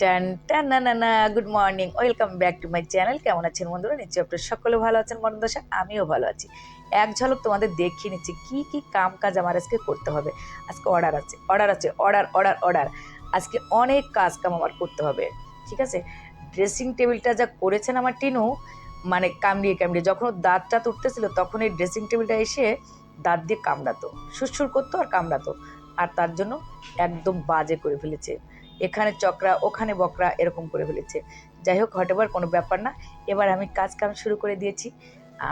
Tan ট্যান না না good morning, welcome back to my channel. কেমন আছেন বন্ধুরা? নিশ্চয়ই আপনারা সকলে ভালো আছেন মরণদশা আমিও ভালো আছি। এক ঝলক তোমাদের দেখিয়ে নিচ্ছি কী কী কাম কাজ আমার আজকে করতে হবে। আজকে অর্ডার আছে অর্ডার আছে অর্ডার অর্ডার অর্ডার আজকে অনেক কাজ কাম আমার করতে হবে, ঠিক আছে? ড্রেসিং টেবিলটা যা করেছেন আমার টিনু মানে কামড়িয়ে কামড়িয়ে, যখন ওর দাঁত টাত তখন এই ড্রেসিং টেবিলটা এসে দাঁত দিয়ে কামড়াতো সুরসুর করতো আর কামড়াতো। আর তার জন্য একদম বাজে করে ফেলেছে। এখানে চক্রা, ওখানে বকরা এরকম করে ফেলেছে। যাই হোক হটেবার কোনো ব্যাপার না। এবার আমি কাজ কাম শুরু করে দিয়েছি।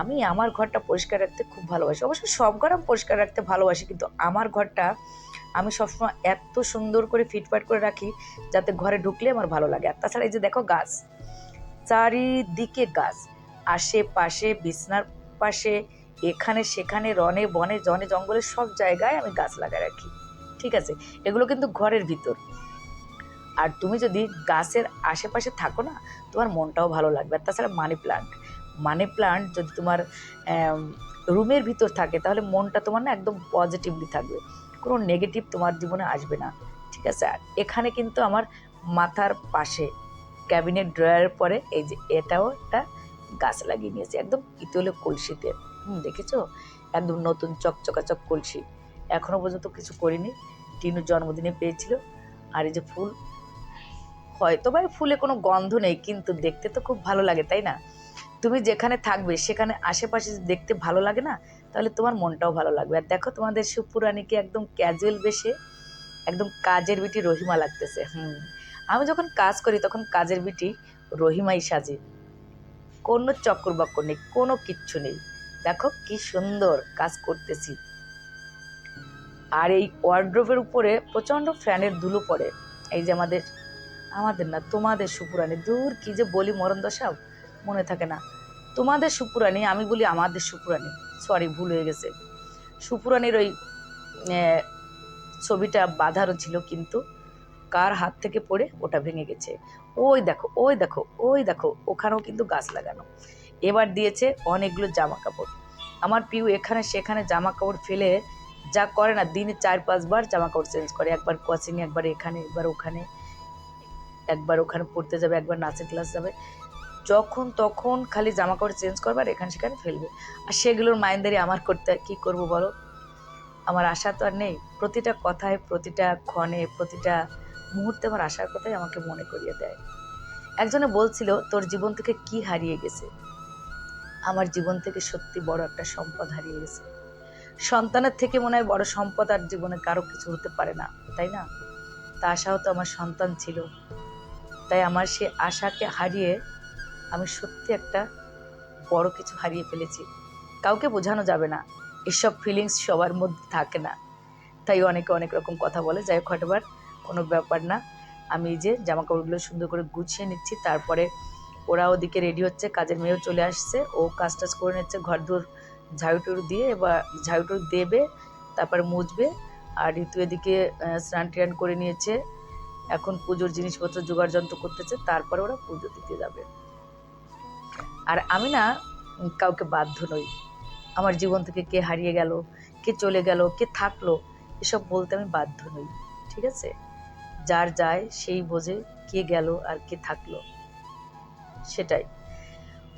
আমি আমার ঘরটা পরিষ্কার রাখতে খুব ভালোবাসি। অবশ্য সব ঘর আমি পরিষ্কার রাখতে ভালোবাসি, কিন্তু আমার ঘরটা আমি সবসময় এত সুন্দর করে ফিটফাট করে রাখি যাতে ঘরে ঢুকলে আমার ভালো লাগে। আর তাছাড়া এই যে দেখো গাছ, চারিদিকে গাছ, আশেপাশে, বিছনার পাশে, এখানে, সেখানে, রনে, বনে, জনে, জঙ্গলে সব জায়গায় আমি গাছ লাগায় রাখি। ঠিক আছে? এগুলো কিন্তু ঘরের ভিতর। আর তুমি যদি গাছের আশেপাশে থাকো না, তোমার মনটাও ভালো লাগবে। আর তাছাড়া মানি প্লান্ট মানি প্লান্ট যদি তোমার রুমের ভিতর থাকে, তাহলে মনটা তোমার না একদম পজিটিভলি থাকবে। কোনো নেগেটিভ তোমার জীবনে আসবে না, ঠিক আছে? আর এখানে কিন্তু আমার মাথার পাশে ক্যাবিনেট ড্রয়ারের পরে এই যে এটাও একটা গাছ লাগিয়ে নিয়েছে, একদম ইতলে কলসিতে। হুম, দেখেছ? একদম নতুন চকচকাচক কলসি। এখনও পর্যন্ত কিছু করিনি। টিনুর জন্মদিনে পেয়েছিল। আর এই যে ফুল হয়তো এই ফুলে কোনো গন্ধ নেই, কিন্তু দেখতে তো খুব ভালো লাগে, তাই না? তুমি যেখানে থাকবে, সেখানে আশেপাশে দেখতে ভালো লাগে না, তাহলে তোমার মনটাও ভালো লাগবে। আর দেখো তোমাদের সুপুরানিকে একদম ক্যাজুয়াল বেশে, একদম কাজের বিটি রহিমা লাগতেছে, হুম। আমি যখন কাজ করি, তখন কাজের বিটি রহিমাই সাজে। কোনো চক্কর বাক্কর নেই, কোনো কিচ্ছু নেই। দেখো কি সুন্দর কাজ করতেছি। আর এই ওয়ার্ড্রোভের উপরে প্রচণ্ড ফ্যানের ধুলো পড়ে। এই যে আমাদের আমাদের না, তোমাদের সুপুরানি দূর কি যে বলি মরণ দশাও? মনে থাকে না। তোমাদের সুপুরানি আমি বলি আমাদের সুপুরানি সরি ভুল হয়ে গেছে। সুপুরানির ওই ছবিটা বাঁধারও ছিল কিন্তু কার হাত থেকে পড়ে ওটা ভেঙে গেছে। ওই দেখো ওই দেখো ওই দেখো, ওখানেও কিন্তু গাছ লাগানো। এবার দিয়েছে অনেকগুলো জামা কাপড় আমার পিউ এখানে সেখানে জামা কাপড় ফেলে যা করে না, দিনে চার পাঁচবার জামা কাপড় চেঞ্জ করে। একবার কোচিং একবার এখানে, একবার ওখানে। একবার ওখানে পড়তে যাবে, একবার নাচের ক্লাস যাবে। যখন তখন খালি জামা কাপড় চেঞ্জ করবে আর এখানে সেখানে ফেলবে। আর সেগুলোর মাইন্ডারি আমার করতে হয়, কী করব বলো? আমার আশা তো আর নেই। প্রতিটা কথায়, প্রতিটা ক্ষণে, প্রতিটা মুহূর্তে আমার আশার কথাই আমাকে মনে করিয়ে দেয়। একজনে বলছিল, তোর জীবন থেকে কি হারিয়ে গেছে? আমার জীবন থেকে সত্যি বড় একটা সম্পদ হারিয়ে গেছে। সন্তানের থেকে মনে হয় বড় সম্পদ আর জীবনে কারও কিছু হতে পারে না, তাই না? তা আশাও তো আমার সন্তান ছিল। তাই আমার সে আশাকে হারিয়ে আমি সত্যি একটা বড় কিছু হারিয়ে ফেলেছি। কাউকে বোঝানো যাবে না। এসব ফিলিংস সবার মধ্যে থাকে না। তাই অনেকে অনেক রকম কথা বলে, যাই হোক হটবার কোনো ব্যাপার না। আমি যে জামা কাপড়গুলো সুন্দর করে গুছিয়ে নিচ্ছি, তারপরে ওরা ওদিকে রেডি হচ্ছে, কাজের মেয়েও চলে আসছে, ও কাজ টাজ করে নিচ্ছে ঘর দূর ঝাড়ু টুড়ু দিয়ে, এবার ঝাড়ু টুড়ু দেবে, তারপরে মুছবে, আর ঋতু এদিকে স্নান টান করে নিয়েছে। এখন পুজোর জিনিসপত্র জোগাড় যন্ত্র করতেছে, তারপরে ওরা পুজো দিতে যাবে। আর আমি না কাউকে বাধ্য নই। আমার জীবন থেকে কে হারিয়ে গেল, কে চলে গেল, কে থাকল, এসব বলতে আমি বাধ্য নই, ঠিক আছে? যার যায়, সেই বোঝে কে গেল আর কে থাকল। সেটাই।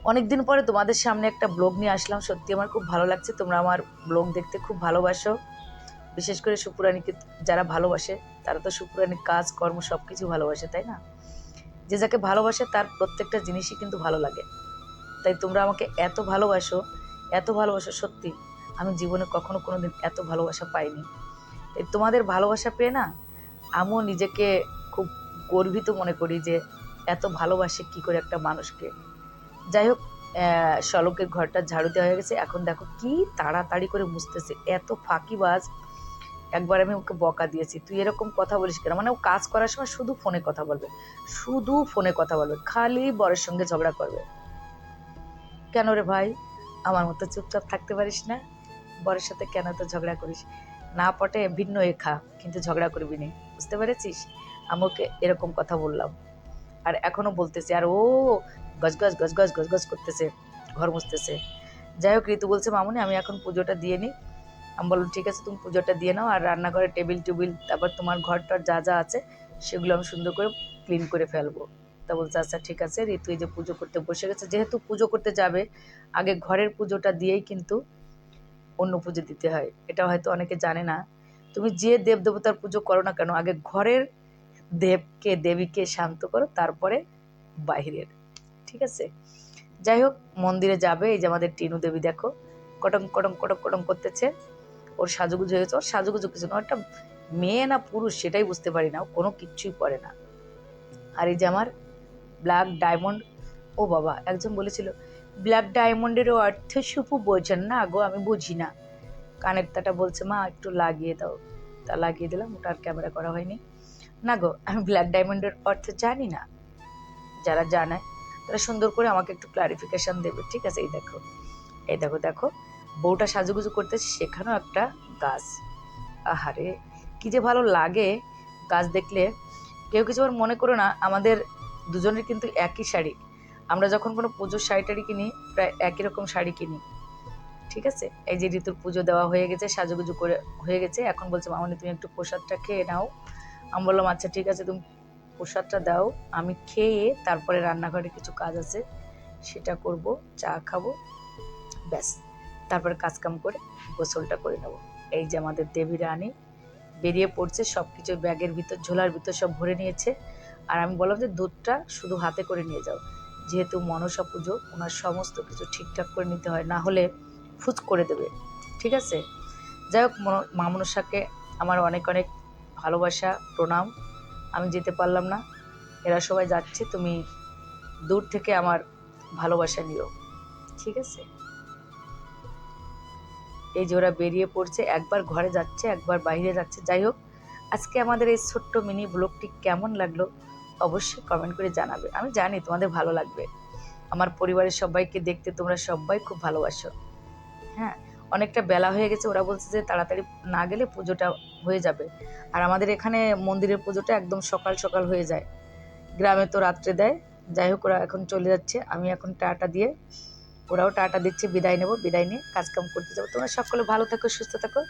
অনেক দিন পরে তোমাদের সামনে একটা ব্লগ নিয়ে আসলাম, সত্যি আমার খুব ভালো লাগছে। তোমরা আমার ব্লগ দেখতে খুব ভালোবাসো। বিশেষ করে সুপুরানিকে যারা ভালোবাসে তারা তো সুপুরানির কাজ কর্ম সব কিছু ভালোবাসে তাই না? যে যাকে ভালোবাসে তার প্রত্যেকটা জিনিসই কিন্তু ভালো লাগে। তাই তোমরা আমাকে এত ভালোবাসো এত ভালোবাসো সত্যি আমি জীবনে কখনো কোনো দিন এত ভালোবাসা পাইনি। তাই তোমাদের ভালোবাসা পেয়ে না আমিও নিজেকে খুব গর্বিত মনে করি যে এত ভালোবাসে কি করে একটা মানুষকে। যাই হোক আহ, শলকের ঘরটা ঝাড়ু দেওয়া হয়ে গেছে। এখন দেখো কি তাড়াতাড়ি করে মুছতেছে এত ফাঁকিবাজ। একবার আমি ওকে বকা দিয়েছি। তুই এরকম কথা বলিস কেন? মানে ও কাজ করার সময় শুধু ফোনে কথা বলবে। শুধু ফোনে কথা বলবে। খালি বরের সঙ্গে ঝগড়া করবে। কেন রে ভাই? আমার মতো চুপচাপ থাকতে পারিস না? বরের সাথে কেন তো ঝগড়া করিস? না পটে ভিন্ন এ খা কিন্তু ঝগড়া করবি না। বুঝতে পেরেছিস? আমাকে এরকম কথা বললাম। আর এখনও বলতেছে, আর ও গজগজ গজগজ গজগজ করতেছে, ঘর মুছতেছে। যাই হোক, ঋতু বলছে, মামুনি, আমি এখন পুজোটা দিয়ে নিই। আমি বললাম, ঠিক আছে, তুমি পুজোটা দিয়ে নাও আর রান্নাঘরে টেবিল টেবিল, তারপর তোমার ঘরটার যা যা আছে, সেগুলো আমি সুন্দর করে ক্লিন করে ফেলব। তা বলছে আচ্ছা ঠিক আছে, ঋতু যে পুজো করতে বসে গেছে, যেহেতু পুজো করতে যাবে, আগে ঘরের পুজোটা দিয়েই কিন্তু অন্য পুজো দিতে হয়। এটা হয়তো অনেকে জানে না। তুমি যে দেব দেবতার পুজো করো না কেন, আগে ঘরের দেবকে, দেবীকে শান্ত করো, তারপরে বাহিরের। ঠিক আছে? যাই হোক, মন্দিরে যাবে, এই যে আমাদের টিনু দেবী দেখো কটং কটং কটক কটং করতেছে। ওর সাজুগুজু হয়েছে, ওর সাজুগুজু কিছু না একটা মেয়ে না পুরুষ সেটাই বুঝতে পারি না কোনো কিচ্ছুই পরে না। আর এই যে আমার ব্ল্যাক ডায়মন্ড ও বাবা, একজন বলেছিল ব্ল্যাক ডায়মন্ডেরও অর্থ সুপু বোঝেন না গো, আমি বুঝি না। কানের তাটা বলছে, মা, একটু লাগিয়ে দাও। তা লাগিয়ে দিলাম, ওটা আর ক্যামেরা করা হয়নি। না গো, আমি ব্ল্যাক ডায়মন্ডের অর্থ জানি না। যারা জানায় তারা সুন্দর করে আমাকে একটু ক্লারিফিকেশন দেবে, ঠিক আছে? এই দেখো এই দেখো দেখো। বউটা সাজুগুজু করতেছে, সেখানেও একটা গাছ। আহারে, কি যে ভালো লাগে গাছ দেখলে। কেউ কিছু আবার মনে করো না, আমাদের দুজনের কিন্তু একই শাড়ি। আমরা যখন কোনো পুজোর শাড়ি টাড়ি কিনি, প্রায় একই রকম শাড়ি কিনি। ঠিক আছে? এই যে ঋতুর পুজো দেওয়া হয়ে গেছে, সাজুগুজু করে হয়ে গেছে, এখন বলছে, মামনি, তুমি একটু প্রসাদটা খেয়ে নাও। আমি বললাম আচ্ছা ঠিক আছে, তুমি প্রসাদটা দাও, আমি খেয়ে তারপরে রান্নাঘরে কিছু কাজ আছে, সেটা করব, চা খাব, ব্যাস। তারপরে কাজকাম করে গোসলটা করে নেব। এই যে আমাদের দেবী রানী বেরিয়ে পড়ছে সব কিছু ব্যাগের ভিতর, ঝোলার ভিতর সব ভরে নিয়েছে। আর আমি বললাম যে, দুধটা শুধু হাতে করে নিয়ে যাও। যেহেতু মনসা পুজো, ওনার সমস্ত কিছু ঠিকঠাক করে নিতে হয়, না হলে ফুচ করে দেবে। ঠিক আছে? যাই হোক মা মনসাকে আমার অনেক অনেক ভালোবাসা, প্রণাম। আমি যেতে পারলাম না। এরা সবাই যাচ্ছে, তুমি দূর থেকে আমার ভালোবাসা নিও। ঠিক আছে? এই যে ওরা বেরিয়ে পড়ছে, একবার ঘরে যাচ্ছে, একবার বাইরে যাচ্ছে। যাই হোক, আজকে আমাদের এই ছোট্ট মিনি ব্লগটি কেমন লাগল অবশ্যই কমেন্ট করে জানাবে। আমি জানি তোমাদের ভালো লাগবে। আমার পরিবারের সবাইকে দেখতে তোমরা সবাই খুব ভালোবাসো। হ্যাঁ অনেকটা বেলা হয়ে গেছে, ওরা বলছে যে তাড়াতাড়ি না গেলে পুজোটা হয়ে যাবে। আর আমাদের এখানে মন্দিরের পুজোটা একদম সকাল সকাল হয়ে যায়। গ্রামে তো রাত্রে দেয়। যাই হোক, ওরা এখন চলে যাচ্ছে। আমি এখন টাটা দিয়ে ওরাও টাটা দিচ্ছে, বিদায় নেব, বিদায় নিয়ে কাজকাম করতে যাব। তোমরা সকলে ভালো থাকো, সুস্থ থাকো।